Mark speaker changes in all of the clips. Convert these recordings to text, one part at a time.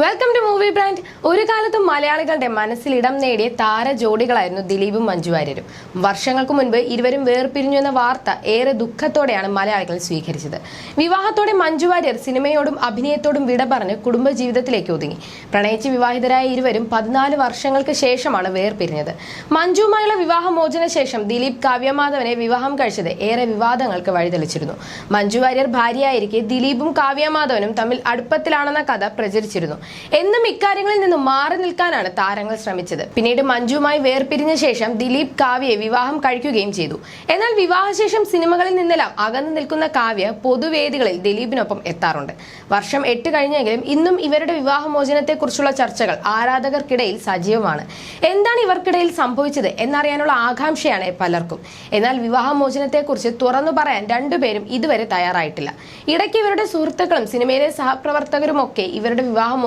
Speaker 1: Welcome to movie brand ഒരു കാലത്തും മലയാളികളുടെ മനസ്സിൽ ഇടം നേടിയ താര ജോഡികളായിരുന്നു ദിലീപും മഞ്ജു വാര്യരും. വർഷങ്ങൾക്ക് മുൻപ് ഇരുവരും വേർപിരിഞ്ഞു എന്ന വാർത്ത ഏറെ ദുഃഖത്തോടെയാണ് മലയാളികൾ സ്വീകരിച്ചത്. വിവാഹത്തോടെ മഞ്ജു വാര്യർ സിനിമയോടും അഭിനയത്തോടും വിട പറഞ്ഞ് കുടുംബജീവിതത്തിലേക്ക് ഒതുങ്ങി. പ്രണയിച്ച് വിവാഹിതരായ ഇരുവരും പതിനാല് വർഷങ്ങൾക്ക് ശേഷമാണ് വേർപിരിഞ്ഞത്. മഞ്ജുവുമായുള്ള വിവാഹമോചന ശേഷം ദിലീപ് കാവ്യമാധവനെ വിവാഹം കഴിച്ചത് ഏറെ വിവാദങ്ങൾക്ക് വഴിതെളിച്ചിരുന്നു. മഞ്ജു വാര്യർ ഭാര്യയായിരിക്കെ ദിലീപും കാവ്യമാധവനും തമ്മിൽ അടുപ്പത്തിലാണെന്ന കഥ പ്രചരിച്ചിരുന്നു. എന്നും ഇക്കാര്യങ്ങളിൽ നിന്നും മാറി നിൽക്കാനാണ് താരങ്ങൾ ശ്രമിച്ചത്. പിന്നീട് മഞ്ജുവുമായി വേർപിരിഞ്ഞ ശേഷം ദിലീപ് കാവ്യയെ വിവാഹം കഴിക്കുകയും ചെയ്തു. എന്നാൽ വിവാഹശേഷം സിനിമകളിൽ നിന്നെല്ലാം അകന്നു നിൽക്കുന്ന കാവ്യ പൊതുവേദികളിൽ ദിലീപിനൊപ്പം എത്താറുണ്ട്. വർഷം എട്ട് കഴിഞ്ഞെങ്കിലും ഇന്നും ഇവരുടെ വിവാഹമോചനത്തെക്കുറിച്ചുള്ള ചർച്ചകൾ ആരാധകർക്കിടയിൽ സജീവമാണ്. എന്താണ് ഇവർക്കിടയിൽ സംഭവിച്ചത് എന്നറിയാനുള്ള ആകാംക്ഷയാണ് പലർക്കും. എന്നാൽ വിവാഹമോചനത്തെക്കുറിച്ച് തുറന്നു പറയാൻ രണ്ടുപേരും ഇതുവരെ തയ്യാറായിട്ടില്ല. ഇടയ്ക്ക് ഇവരുടെ സുഹൃത്തുക്കളും സിനിമയിലെ സഹപ്രവർത്തകരുമൊക്കെ ഇവരുടെ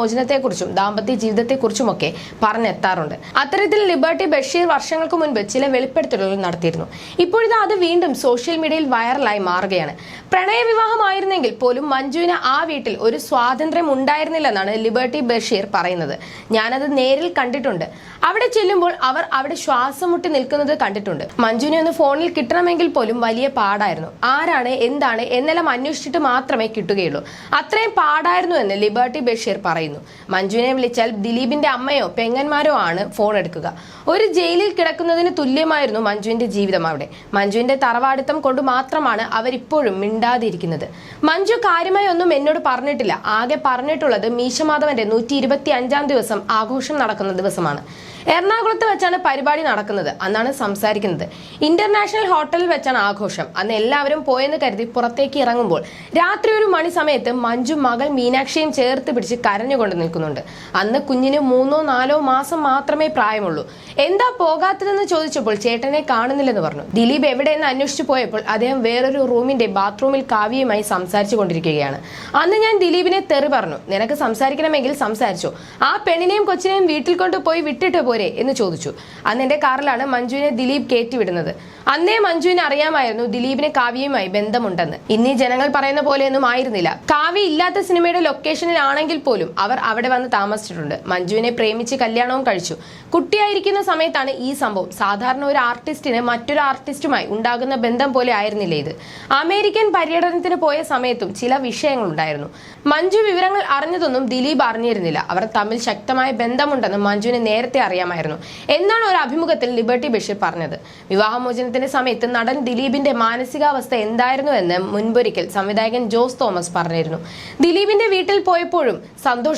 Speaker 1: വിവാഹമോചനത്തെക്കുറിച്ചും ദാമ്പത്യ ജീവിതത്തെക്കുറിച്ചുമൊക്കെ പറഞ്ഞെത്താറുണ്ട്. അത്തരത്തിൽ ലിബർട്ടി ബഷീർ വർഷങ്ങൾക്ക് മുൻപ് ചില വെളിപ്പെടുത്തലുകൾ നടത്തിയിരുന്നു. ഇപ്പോഴിതാ അത് വീണ്ടും സോഷ്യൽ മീഡിയയിൽ വൈറലായി മാറുകയാണ്. പ്രണയവിവാഹമായിരുന്നെങ്കിൽ പോലും മഞ്ജുവിന് ആ വീട്ടിൽ ഒരു സ്വാതന്ത്ര്യം ഉണ്ടായിരുന്നില്ലെന്നാണ് ലിബർട്ടി ബഷീർ പറയുന്നത്. ഞാനത് നേരിൽ കണ്ടിട്ടുണ്ട്. അവിടെ ചെല്ലുമ്പോൾ അവർ അവിടെ ശ്വാസം മുട്ടി നിൽക്കുന്നത് കണ്ടിട്ടുണ്ട്. മഞ്ജുവിനെ ഒന്ന് ഫോണിൽ കിട്ടണമെങ്കിൽ പോലും വലിയ പാടായിരുന്നു. ആരാണ് എന്താണ് എന്നെല്ലാം അന്വേഷിച്ചിട്ട് മാത്രമേ കിട്ടുകയുള്ളൂ. അത്രയും പാടായിരുന്നു എന്ന് ലിബർട്ടി ബഷീർ പറയുന്നു. മഞ്ജുവിനെ വിളിച്ചാൽ ദിലീപിന്റെ അമ്മയോ പെങ്ങന്മാരോ ആണ് ഫോൺ എടുക്കുക. ഒരു ജയിലിൽ കിടക്കുന്നതിന് തുല്യമായിരുന്നു മഞ്ജുവിന്റെ ജീവിതം അവിടെ. മഞ്ജുവിന്റെ തറവാടിത്തം കൊണ്ട് മാത്രമാണ് അവരിപ്പോഴും മിണ്ടാതിരിക്കുന്നത്. മഞ്ജു കാര്യമായി ഒന്നും എന്നോട് പറഞ്ഞിട്ടില്ല. ആകെ പറഞ്ഞിട്ടുള്ളത് മീശമാധവന്റെ നൂറ്റി ഇരുപത്തി അഞ്ചാം ദിവസം ആഘോഷം നടക്കുന്ന ദിവസമാണ്. എറണാകുളത്ത് വെച്ചാണ് പരിപാടി നടക്കുന്നത്. അന്നാണ് സംസാരിക്കുന്നത്. ഇന്റർനാഷണൽ ഹോട്ടലിൽ വെച്ചാണ് ആഘോഷം. അന്ന് എല്ലാവരും പോയെന്ന് കരുതി പുറത്തേക്ക് ഇറങ്ങുമ്പോൾ രാത്രി ഒരു മണി സമയത്ത് മഞ്ജു മകൾ മീനാക്ഷിയും ചേർത്ത് പിടിച്ച് കരഞ്ഞുകൊണ്ട് നിൽക്കുന്നുണ്ട്. അന്ന് കുഞ്ഞിന് മൂന്നോ നാലോ മാസം മാത്രമേ പ്രായമുള്ളൂ. എന്താ പോകാത്തതെന്ന് ചോദിച്ചപ്പോൾ ചേട്ടനെ കാണുന്നില്ലെന്ന് പറഞ്ഞു. ദിലീപ് എവിടെയെന്ന് അന്വേഷിച്ചു പോയപ്പോൾ അദ്ദേഹം വേറൊരു റൂമിന്റെ ബാത്റൂമിൽ കാവ്യയുമായി സംസാരിച്ചു കൊണ്ടിരിക്കുകയാണ്. അന്ന് ഞാൻ ദിലീപിനെ തെറി പറഞ്ഞു. നിനക്ക് സംസാരിക്കണമെങ്കിൽ സംസാരിച്ചു. ആ പെണ്ണിനെയും കൊച്ചിനെയും വീട്ടിൽ കൊണ്ടുപോയി വിട്ടിട്ട് പോരെ എന്ന് ചോദിച്ചു. അന്ന് എന്റെ കാറിലാണ് മഞ്ജുവിനെ ദിലീപ് കയറ്റിവിടുന്നത്. അന്നേ മഞ്ജുവിന് അറിയാമായിരുന്നു ദിലീപിന് കാവ്യയുമായി ബന്ധമുണ്ടെന്ന്. ഇന്നീ ജനങ്ങൾ പറയുന്ന പോലെയൊന്നും ആയിരുന്നില്ല. കാവ്യ ഇല്ലാത്ത സിനിമയുടെ ലൊക്കേഷനിലാണെങ്കിൽ പോലും അവർ അവിടെ വന്ന് താമസിച്ചിട്ടുണ്ട്. മഞ്ജുവിനെ പ്രേമിച്ച് കല്യാണവും കഴിച്ചു. കുട്ടിയായിരിക്കുന്ന സമയത്താണ് ഈ സംഭവം. സാധാരണ ഒരു ആർട്ടിസ്റ്റിന് മറ്റൊരു ആർട്ടിസ്റ്റുമായി ഉണ്ടാകുന്ന ബന്ധം പോലെ ആയിരുന്നില്ല ഇത്? അമേരിക്കൻ പര്യടനത്തിന് പോയ സമയത്തും ചില വിഷയങ്ങൾ ഉണ്ടായിരുന്നു മഞ്ജു വിവരങ്ങൾ അറിഞ്ഞതൊന്നും ദിലീപ് അറിഞ്ഞിരുന്നില്ല. അവർ തമ്മിൽ ശക്തമായ ബന്ധമുണ്ടെന്ന് മഞ്ജുവിന് നേരത്തെ അറിയാമായിരുന്നു. എന്നാണ് ഒരു അഭിമുഖത്തിൽ ലിബർട്ടി ബഷീർ പറഞ്ഞത്. വിവാഹമോചനത്തിന്റെ സമയത്ത് നടൻ ദിലീപിന്റെ മാനസികാവസ്ഥ എന്തായിരുന്നു എന്ന് മുൻപൊരിക്കൽ സംവിധായകൻ ജോസ് തോമസ് പറഞ്ഞിരുന്നു. ദിലീപിന്റെ വീട്ടിൽ പോയപ്പോഴും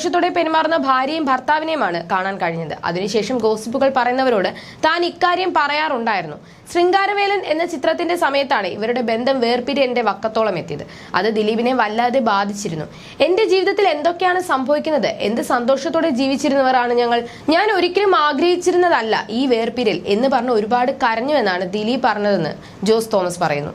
Speaker 1: സന്തോഷത്തോടെ പെരുമാറുന്ന ഭാര്യയും ഭർത്താവിനെയുമാണ് കാണാൻ കഴിഞ്ഞത്. അതിനുശേഷം ഗോസിപ്പുകൾ പറയുന്നവരോട് താൻ ഇക്കാര്യം പറയാറുണ്ടായിരുന്നു. ശൃംഗാരവേലൻ എന്ന ചിത്രത്തിന്റെ സമയത്താണ് ഇവരുടെ ബന്ധം വേർപിരിയന്റെ വക്കത്തോളം എത്തിയത്. അത് ദിലീപിനെ വല്ലാതെ ബാധിച്ചിരുന്നു. എന്റെ ജീവിതത്തിൽ എന്തൊക്കെയാണ് സംഭവിക്കുന്നത്? എന്ത് സന്തോഷത്തോടെ ജീവിച്ചിരുന്നവരാണ് ഞങ്ങൾ? ഞാൻ ഒരിക്കലും ആഗ്രഹിച്ചിരുന്നതല്ല ഈ വേർപിരിയൽ എന്ന് പറഞ്ഞ് ഒരുപാട് കരഞ്ഞു എന്നാണ് ദിലീപ് പറഞ്ഞതെന്ന് ജോസ് തോമസ് പറയുന്നു.